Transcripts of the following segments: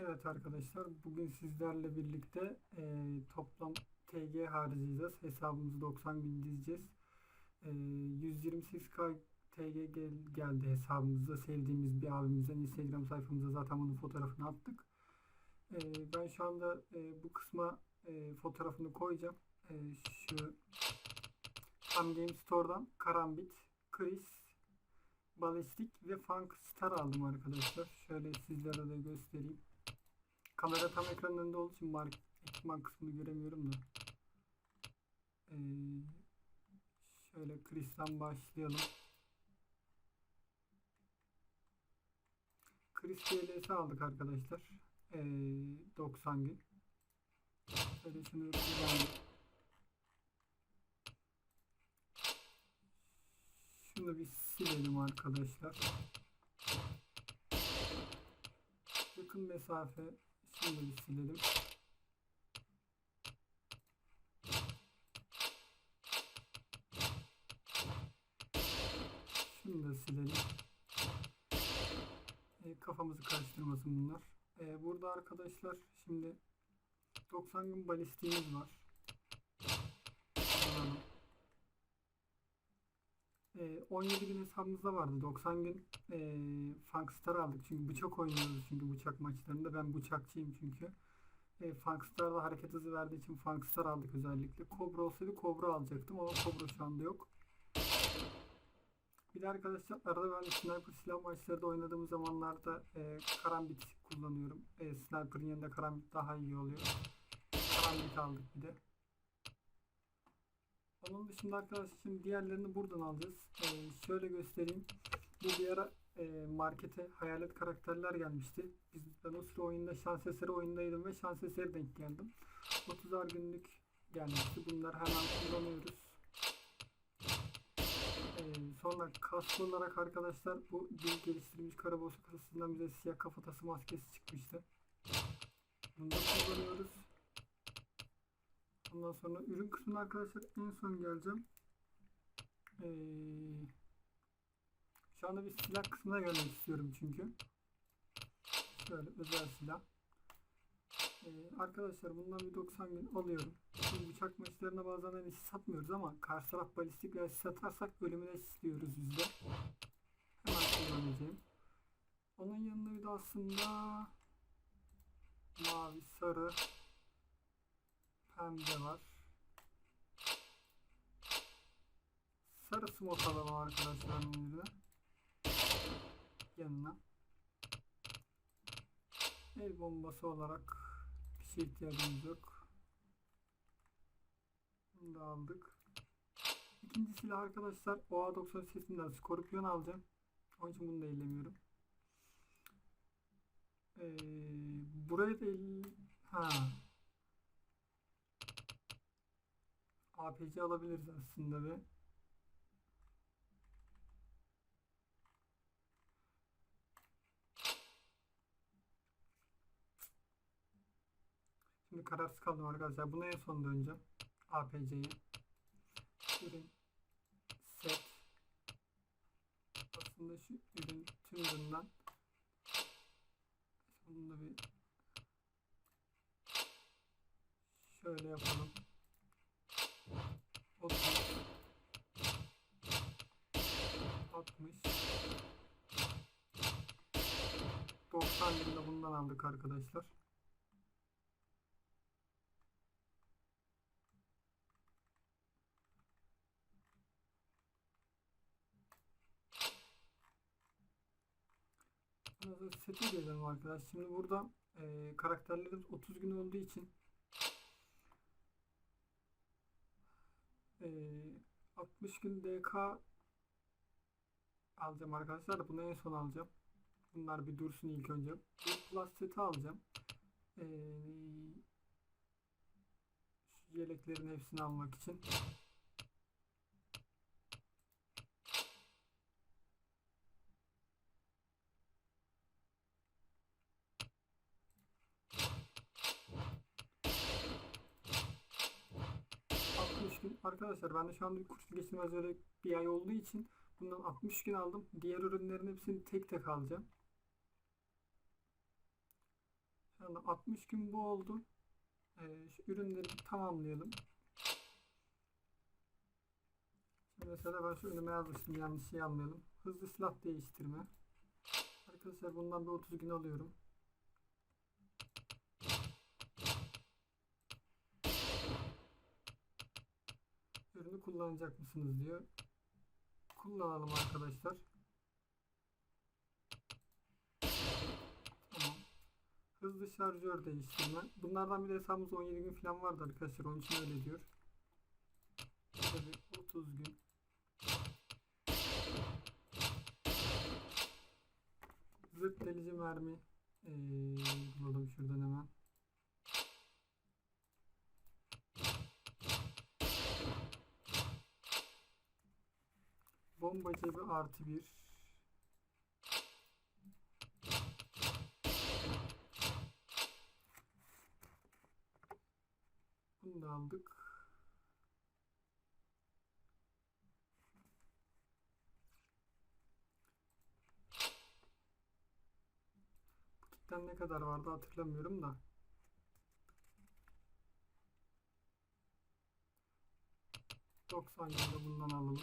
Evet arkadaşlar bugün sizlerle birlikte e, toplam TG harcayacağız. Hesabımızı 90 gün dizeceğiz. E, 128k TG gel, geldi hesabımızda. Sevdiğimiz bir abimizden Instagram sayfamıza zaten bunun fotoğrafını attık. E, ben şu anda e, bu kısma e, fotoğrafını koyacağım. E, şu Tam Game Store'dan Karambit, Chris, Ballistic ve Funk Star aldım arkadaşlar. Şöyle sizlere de göstereyim. Kamera tam ekranın önünde olduğu için mark ekipman kısmını göremiyorum da. Ee, şöyle Chris'ten başlayalım. Chris DLS aldık arkadaşlar. Ee, 90 gün. Şöyle şunu kullandık. Şunu bir silelim arkadaşlar. Yakın mesafe şimdi bir silelim. Şunu da silelim. E, kafamızı karıştırmasın bunlar. E, burada arkadaşlar şimdi 90 gün balistiğimiz var. Alalım. E, 17 gün hesabımızda vardı. 90 gün e, Funkstar aldık. Çünkü bıçak oynuyoruz çünkü bıçak maçlarında. Ben bıçakçıyım çünkü. E, Funkstar'da hareket hızı verdiği için Funkstar aldık özellikle. Cobra olsaydı Cobra alacaktım ama Cobra şu anda yok. Bir de arkadaşlar arada ben sniper silah maçları oynadığım zamanlarda e, karambit kullanıyorum. E, sniper'ın yanında karambit daha iyi oluyor. Karambit aldık bir de. Onun dışında arkadaşlar şimdi diğerlerini buradan alacağız. Ee, şöyle göstereyim. Bir ara e, markete hayalet karakterler gelmişti. Biz, ben o sıra oyunda şans eseri oyundaydım ve şans eseri denk geldim. 30'ar günlük gelmişti. Bunları hemen kullanıyoruz. Ee, sonra kask olarak arkadaşlar bu dil geliştirilmiş karabosu kasasından bize siyah kafatası maskesi çıkmıştı. Bunu da kullanıyoruz. Ondan sonra ürün kısmına arkadaşlar en son geleceğim. Ee, şu anda bir silah kısmına gelmek istiyorum çünkü. Şöyle özel silah. Ee, arkadaşlar bundan bir 90 gün alıyorum. Şimdi bıçak maçlarına bazen hani satmıyoruz ama karşı taraf balistik ve satarsak ölümüne istiyoruz yüzde. Hemen kullanacağım. Onun yanında bir de aslında mavi, sarı, pembe var. Sarı smoke alalım arkadaşlar önümüzde. Yanına. El bombası olarak bir şey ihtiyacımız yok. Bunu da aldık. İkinci silah arkadaşlar OA90 sesinden Scorpion alacağım. Onun için bunu da ellemiyorum. Ee, buraya da el... Ha. APC alabiliriz aslında ve Şimdi kararsız kaldım arkadaşlar. Buna en son döneceğim. APC'ye. Ürün set aslında şu ürün tümünden bunu da bir şöyle yapalım. 30 60 90 yılında bundan aldık arkadaşlar. Seti gelelim arkadaş. Şimdi burada e, karakterlerimiz 30 gün olduğu için 60 gün DK alacağım arkadaşlar da bunu en son alacağım. Bunlar bir dursun ilk önce. Bir plus seti alacağım. E, şu yeleklerin hepsini almak için. gün arkadaşlar ben de şu anda kursu geçirmez bir ay olduğu için bundan 60 gün aldım. Diğer ürünlerin hepsini tek tek alacağım. Şu anda 60 gün bu oldu. Ee, şu ürünleri tamamlayalım. Şimdi mesela ben şu önüme yazmıştım yanlış şey almayalım. Hızlı silah değiştirme. Arkadaşlar bundan bir 30 gün alıyorum. Ürünü kullanacak mısınız diyor. Kullanalım arkadaşlar. Tamam. Hızlı şarjör değiştirme. Bunlardan bir de hesabımızda 17 gün falan vardı arkadaşlar. Onun için öyle diyor. Tabii 30 gün. Zırt delici mermi. Ee, bulalım şuradan hemen. Bomba cebi artı bir. Bunu da aldık. Bu kitten ne kadar vardı hatırlamıyorum da. Doksan yılda bundan alalım.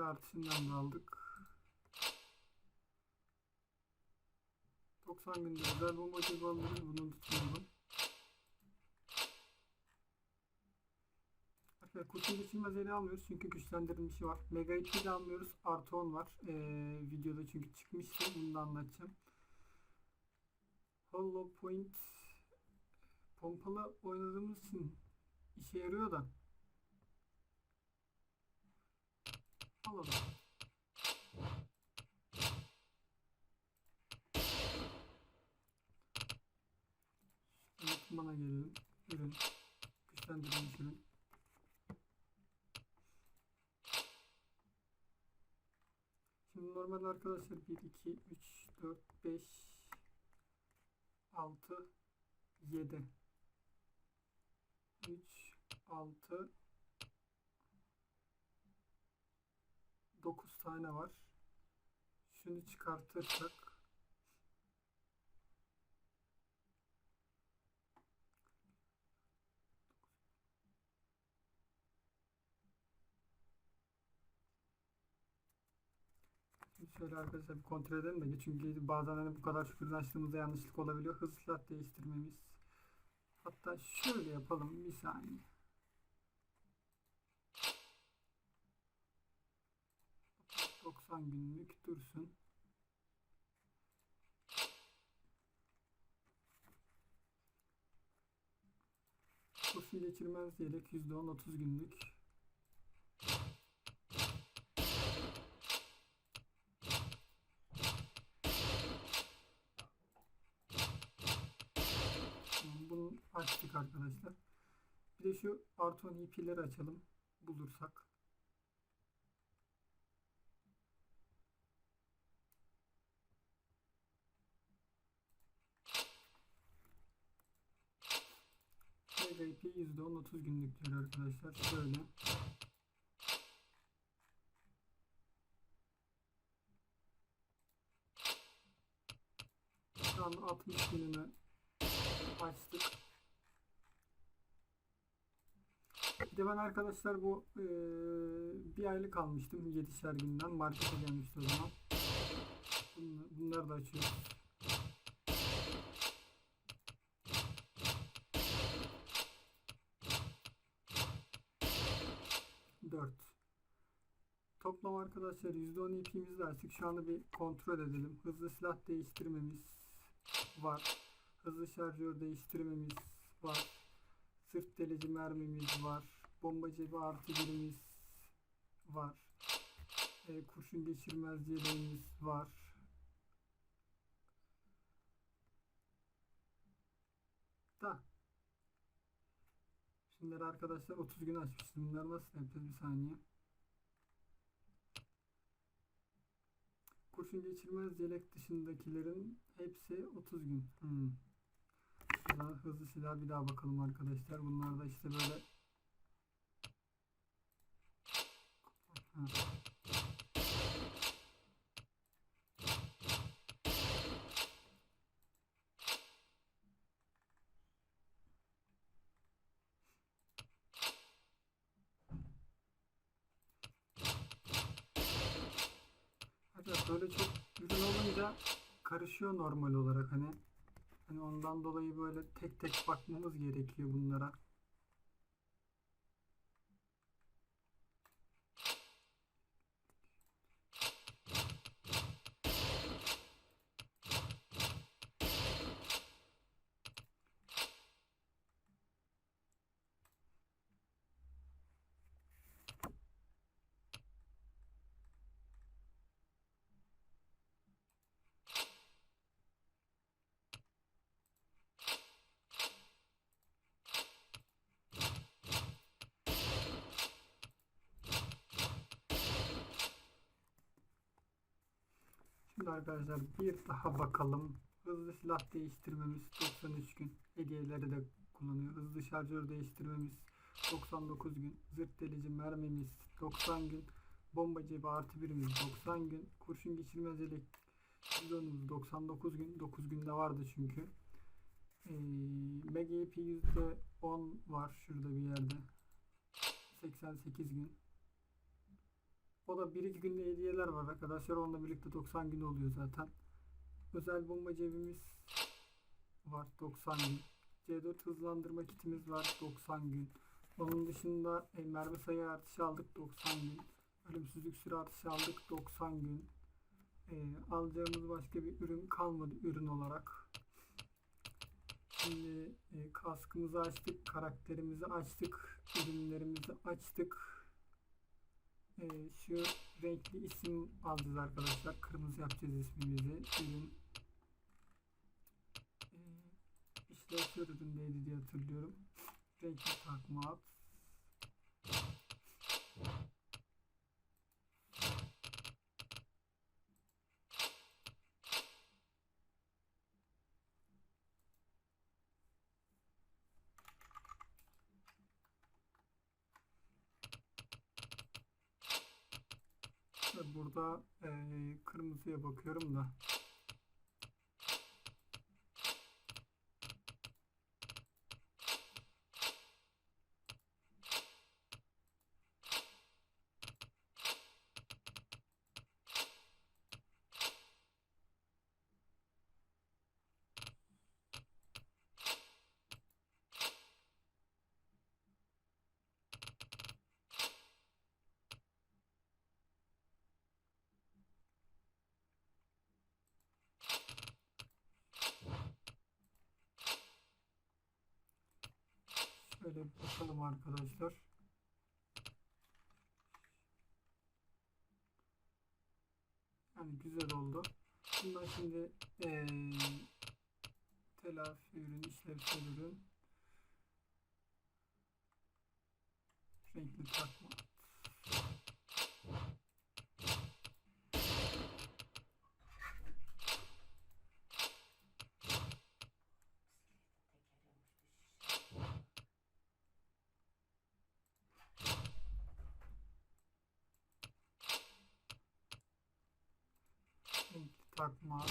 Süre artışından da aldık. 90 günde özel bomba gibi alırız. Bunu tutmayalım. Arkadaşlar kurşun geçirmez eli almıyoruz çünkü güçlendirilmişi var. Mega 2 de almıyoruz. Artı 10 var. Ee, videoda çünkü çıkmıştı. Bunu da anlatacağım. Hollow Point pompalı oynadığımız için işe yarıyor da. Alalım. Unutmana gelelim. Ürün. Güçlendirilmiş ürün. Şimdi normal arkadaşlar 1, 2, 3, 4, 5, 6, 7. 3, 6, 9 tane var. Şunu çıkartırsak şöyle arkadaşlar bir kontrol edelim de çünkü bazen hani bu kadar şükürden açtığımızda yanlışlık olabiliyor. Hızlı silah değiştirmemiz. Hatta şöyle yapalım bir saniye. ...90 günlük dursun. Kurşun geçirmez yelek %10 30 günlük. Bunu açtık arkadaşlar. Bir de şu Arton IP'leri açalım. Bulursak. Mega IP %10 30 günlük diyor arkadaşlar. Şöyle. Şu anda 60 gününü açtık. Bir de ben arkadaşlar bu eee, bir aylık almıştım 7'şer günden markete gelmişti o zaman. Bunları da açıyoruz. Dört. Toplam arkadaşlar %10 IP'mizi de açtık. Şu anda bir kontrol edelim. Hızlı silah değiştirmemiz var. Hızlı şarjör değiştirmemiz var. Sırt delici mermimiz var. Bomba cebi artı birimiz var. E, kurşun geçirmez yeleğimiz var. Da Şimdileri arkadaşlar 30 gün açmıştım. Bunları nasıl yapacağız bir saniye. Kurşun geçirmez yelek dışındakilerin hepsi 30 gün. Hmm. Şurada hızlı silah bir daha bakalım arkadaşlar. Bunlar da işte böyle Ha. Hatta böyle çok ürün olunca karışıyor normal olarak hani. Hani ondan dolayı böyle tek tek bakmamız gerekiyor bunlara. Şimdi arkadaşlar bir daha bakalım. Hızlı silah değiştirmemiz 93 gün. Hediyeleri de kullanıyor. Hızlı şarjör değiştirmemiz 99 gün. Zırt delici mermimiz 90 gün. Bomba cebi artı birimiz 90 gün. Kurşun geçirmez yelek bidonumuz 99 gün. 9 günde vardı çünkü. Ee, MGP %10 var şurada bir yerde. 88 gün. O da 1-2 günde hediyeler var arkadaşlar. Onunla birlikte 90 gün oluyor zaten. Özel bomba cebimiz var 90 gün. C4 hızlandırma kitimiz var 90 gün. Onun dışında e, mermi sayı artışı aldık 90 gün. Ölümsüzlük süre artışı aldık 90 gün. E, alacağımız başka bir ürün kalmadı ürün olarak. Şimdi e, kaskımızı açtık, karakterimizi açtık, ürünlerimizi açtık. Ee, şu renkli isim alacağız arkadaşlar. Kırmızı yapacağız ismimizi. Ürün ee, işlevsel üründeydi diye hatırlıyorum. Renkli takma at. Burada eee, kırmızıya bakıyorum da. Şöyle bakalım arkadaşlar. Yani güzel oldu. Bundan şimdi eee telafi ürün, işlevsel ürün, renkli takma. renkli takma.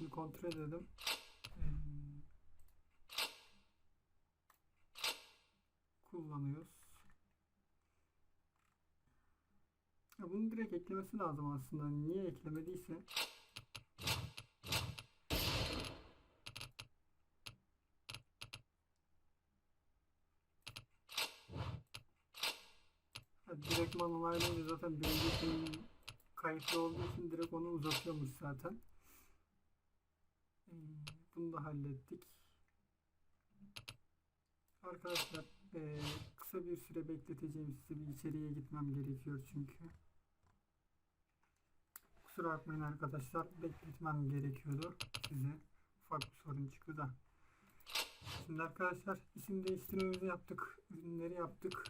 Bir kontrol edelim. Ee, kullanıyoruz. Ya bunu direkt eklemesi lazım aslında. Niye eklemediyse. Ha, direktman onaylayınca zaten birinci kayıtlı olduğu için direkt onu uzatıyormuş zaten. Bunu da hallettik. Arkadaşlar ee, kısa bir süre bekleteceğim sizi bir içeriye gitmem gerekiyor çünkü. Kusura bakmayın arkadaşlar. Bekletmem gerekiyordu size. Ufak bir sorun çıktı da. Şimdi arkadaşlar isim değiştirmemizi yaptık. Ürünleri yaptık.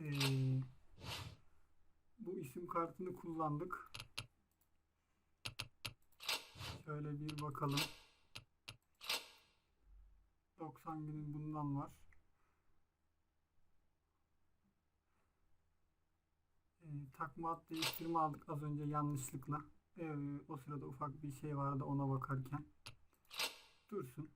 Ee, bu isim kartını kullandık. Şöyle bir bakalım. 90 günün bundan var. Ee, takma ad değiştirme aldık az önce yanlışlıkla. Ee, o sırada ufak bir şey vardı ona bakarken. Dursun.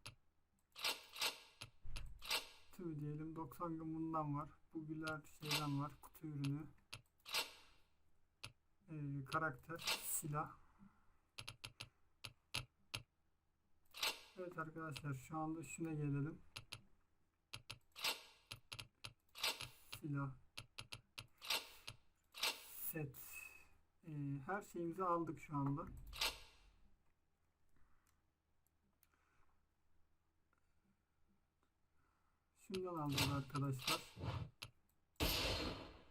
Tüy diyelim 90 gün bundan var. Bu güler şeyden var. Kutu ürünü. Ee, karakter. Silah. Evet arkadaşlar şu anda şuna gelelim. Silah. Set. Ee, her şeyimizi aldık şu anda. Şundan aldık arkadaşlar.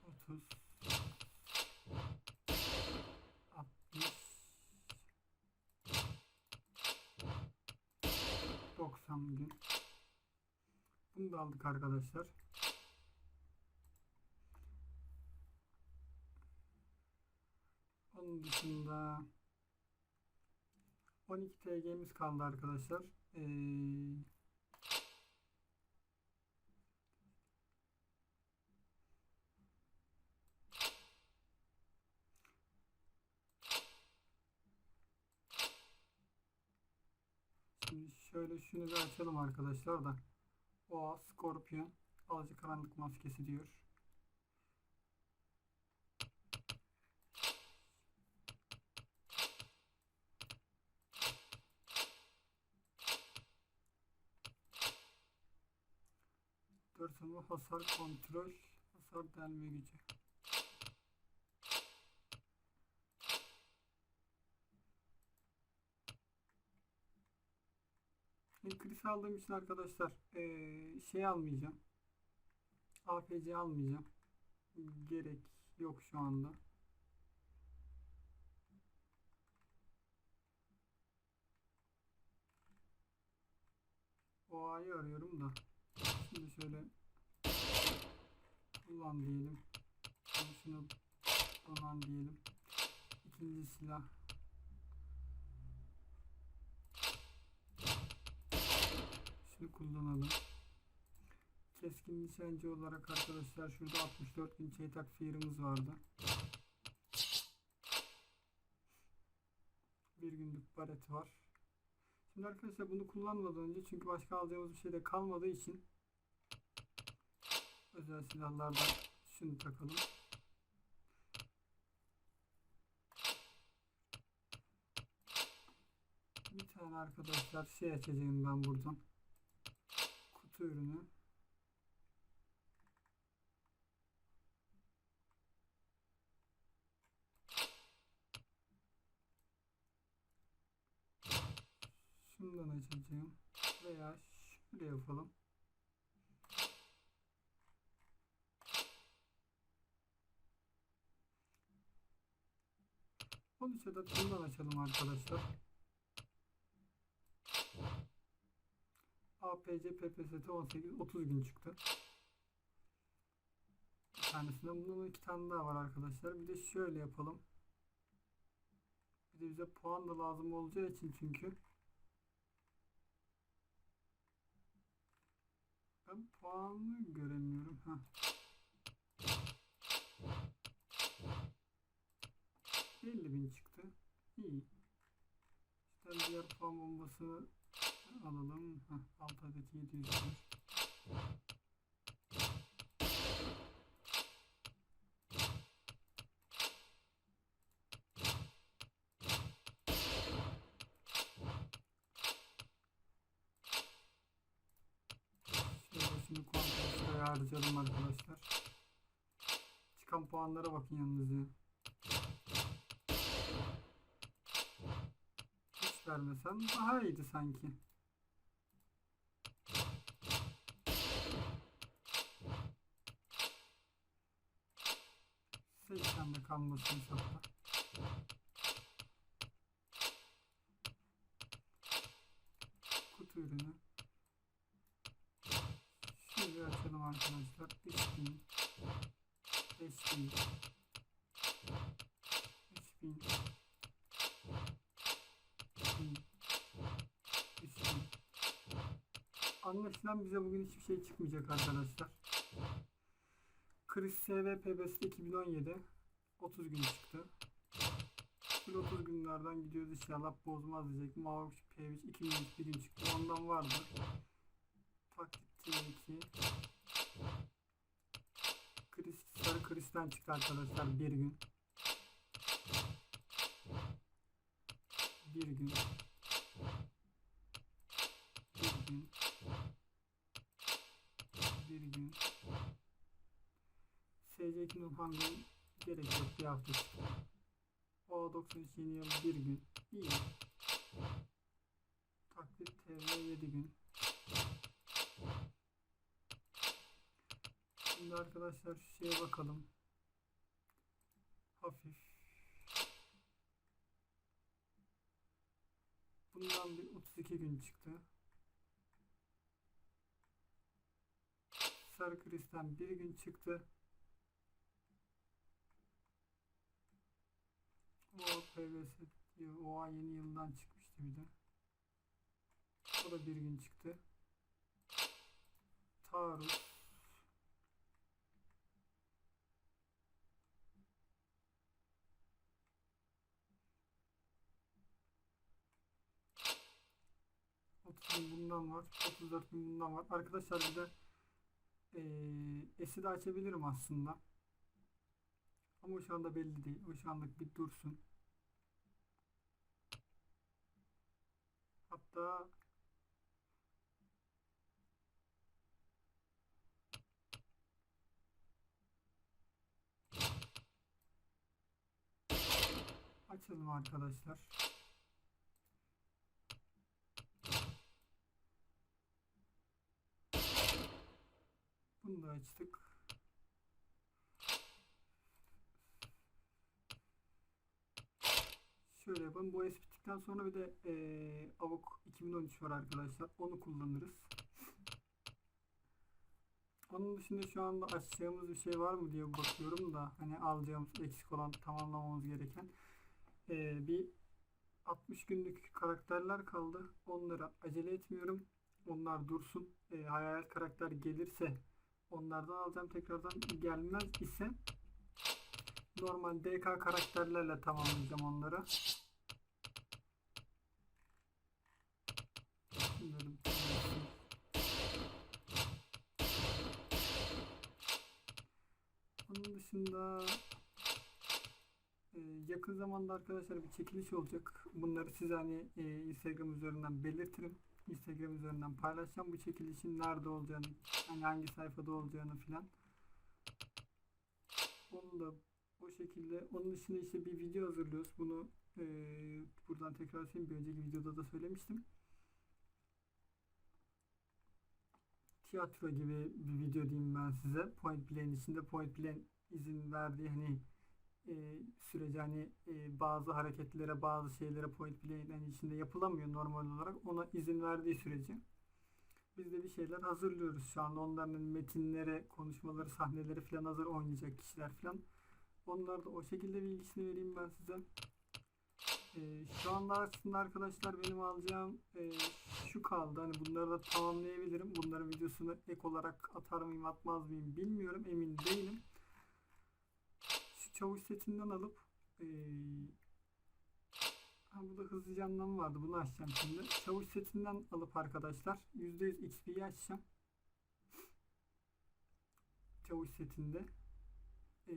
30 60 90 gün. Bunu da aldık arkadaşlar. Onun dışında 12 TG'miz kaldı arkadaşlar. Ee, Şimdi şöyle şunu bir açalım arkadaşlar da. Oğa, Scorpion, alıcı karanlık maskesi diyor. Dörseme hasar kontrol, hasar delme gücü. Chris aldığım için arkadaşlar eee, şey almayacağım. APC almayacağım. Gerek yok şu anda. OA'yı arıyorum da. Şimdi şöyle kullan diyelim. Şunu kullan diyelim. İkinci silah. Şunu kullanalım. Keskin nişancı olarak arkadaşlar şurada 64 gün çeytak sıyırımız vardı. Bir günlük baret var. Şimdi arkadaşlar bunu kullanmadan önce çünkü başka alacağımız bir şey de kalmadığı için özel silahlardan şunu takalım. Bir tane arkadaşlar şey açacağım ben buradan. Kutu ürünü. Şundan açacağım. Veya şöyle yapalım. İçin de bundan açalım arkadaşlar. APC PPST 18 30 gün çıktı. Bir tanesinde bunun iki tane daha var arkadaşlar. Bir de şöyle yapalım. Bir de bize puan da lazım olacağı için çünkü ben puanı göremiyorum. Heh. Elli bin çıktı. İyi. İşte diğer puan bombası alalım. Heh, 6 adet 700 var. Şimdi kontrol sıraya harcayalım arkadaşlar. Çıkan puanlara bakın yalnız ya. Hiç vermesen daha iyiydi sanki. kalmasın inşallah. Kutu ürünü. Şöyle açalım arkadaşlar. 3000 5000 3000 Anlaşılan bize bugün hiçbir şey çıkmayacak arkadaşlar. Chris SV 2017 30 gün çıktı. Full 30 günlerden gidiyoruz inşallah bozmaz diyecek. Mavi P3 2 günlük bir gün çıktı. Ondan vardı. Taktik T2 Chris, sarı Chris'ten çıktı arkadaşlar bir gün. Bir gün. Bir gün. Bir gün. SC Kingdom Hangul gerek yok bir hafta. O 93 yeni yıl bir gün. İyi. Taklit TV 7 gün. Şimdi arkadaşlar şu şeye bakalım. Hafif. Bundan bir 32 gün çıktı. Sarı Kris'ten bir gün çıktı. O PVS diyor. Oha yeni yıldan çıkmıştı bir de. O da bir gün çıktı. Taarruz. Bin bundan var. 34 bin bundan var. Arkadaşlar bir de eee S'i de açabilirim aslında. Ama şu anda belli değil. O şu anlık bir dursun. Hatta açalım arkadaşlar. Bunu da açtık. Şöyle yapalım. Bu es bittikten sonra bir de eee Avok 2013 var arkadaşlar. Onu kullanırız. Onun dışında şu anda açacağımız bir şey var mı diye bakıyorum da hani alacağımız eksik olan tamamlamamız gereken Eee, bir 60 günlük karakterler kaldı. Onlara acele etmiyorum. Onlar dursun. Eee hayalet karakter gelirse onlardan alacağım tekrardan. Gelmez ise normal DK karakterlerle tamamlayacağım onları. Bunların tanesi. Dışında e, yakın zamanda arkadaşlar bir çekiliş olacak. Bunları size hani e, Instagram üzerinden belirtirim. Instagram üzerinden paylaşacağım. Bu çekilişin nerede olacağını, hani hangi sayfada olacağını filan. Onu da o şekilde. Onun dışında işte bir video hazırlıyoruz. Bunu e, buradan tekrar söyleyeyim. Bir önceki videoda da söylemiştim. Tiyatro gibi bir video diyeyim ben size. Point Play'in içinde Point Play'in izin verdiği hani e, sürece hani e, bazı hareketlere bazı şeylere Point Play'in hani içinde yapılamıyor normal olarak. Ona izin verdiği sürece biz de bir şeyler hazırlıyoruz şu anda. Onların hani metinlere, konuşmaları, sahneleri falan hazır oynayacak kişiler falan. Onlar da o şekilde bilgisini vereyim ben size. Ee, şu anda aslında arkadaşlar benim alacağım e, şu kaldı. Hani bunları da tamamlayabilirim. Bunların videosunu ek olarak atar mıyım atmaz mıyım bilmiyorum. Emin değilim. Çavuş setinden alıp e, ha, bu da hızlı canlama vardı. Bunu açacağım şimdi. Çavuş setinden alıp arkadaşlar %100 XP'yi açacağım. Çavuş setinde. Ee,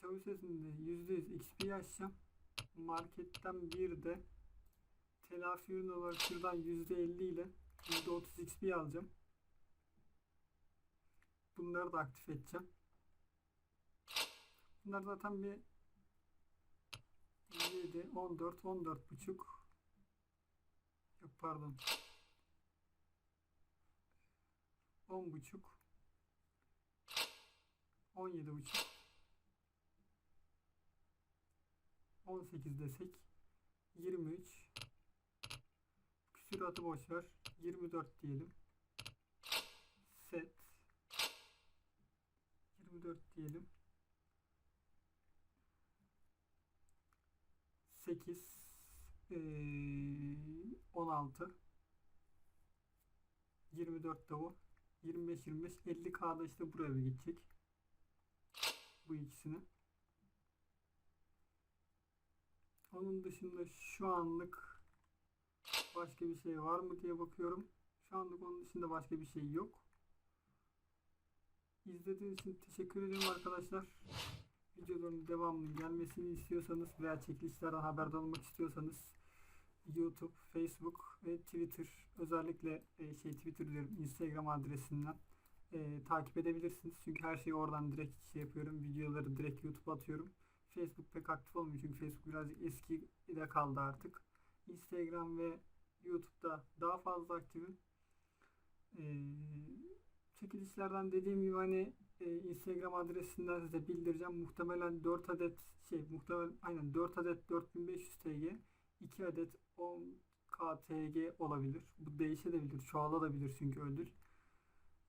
çavuş setinde %100 XP açacağım. Marketten bir de telafi ürün olarak şuradan %50 ile %30 XP alacağım. Bunları da aktif edeceğim. Bunlar zaten bir 7, 14, 14 buçuk. Yok pardon. 10 buçuk. 17 buçuk. 18 desek 23 küsuratı boş ver 24 diyelim set 24 diyelim. 8 eee, 16 24 da o 25 25 50 K'da işte buraya bir gidecek. Bu ikisini. Onun dışında şu anlık başka bir şey var mı diye bakıyorum. Şu anlık onun dışında başka bir şey yok. İzlediğiniz için teşekkür ederim arkadaşlar. Videoların devamının gelmesini istiyorsanız veya çekilişlerden haberdar olmak istiyorsanız YouTube, Facebook ve Twitter özellikle e, şey Twitter diyorum Instagram adresinden e, takip edebilirsiniz. Çünkü her şeyi oradan direkt şey yapıyorum. Videoları direkt YouTube'a atıyorum. Facebook pek aktif olmuyor çünkü Facebook birazcık eski de kaldı artık. Instagram ve YouTube'da daha fazla aktifim. Ee, çekilişlerden dediğim gibi hani e, Instagram adresinden size bildireceğim. Muhtemelen 4 adet şey muhtemelen aynen 4 adet 4500 TG 2 adet 10 KTG olabilir. Bu değişebilir, çoğalabilir çünkü ödül.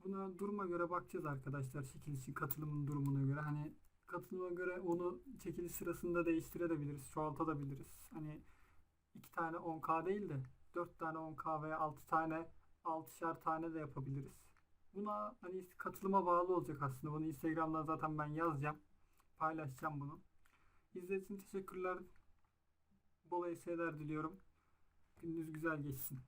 Buna duruma göre bakacağız arkadaşlar çekilişin katılımın durumuna göre. Hani katılıma göre onu çekiliş sırasında değiştirebiliriz, çoğaltabiliriz. Hani iki tane 10K değil de 4 tane 10K veya 6 tane 6'şer tane de yapabiliriz. Buna hani katılıma bağlı olacak aslında. Bunu Instagram'dan zaten ben yazacağım. Paylaşacağım bunu. İzlediğiniz için teşekkürler. Bol eğlenceler diliyorum. Gününüz güzel geçsin.